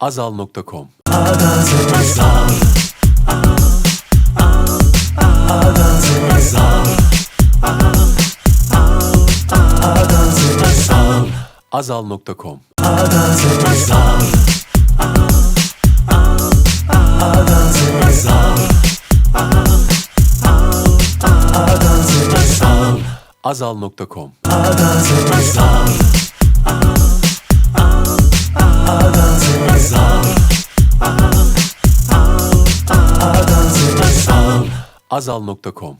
Azal.com Azal.com Azal.com Azal.com Azal.com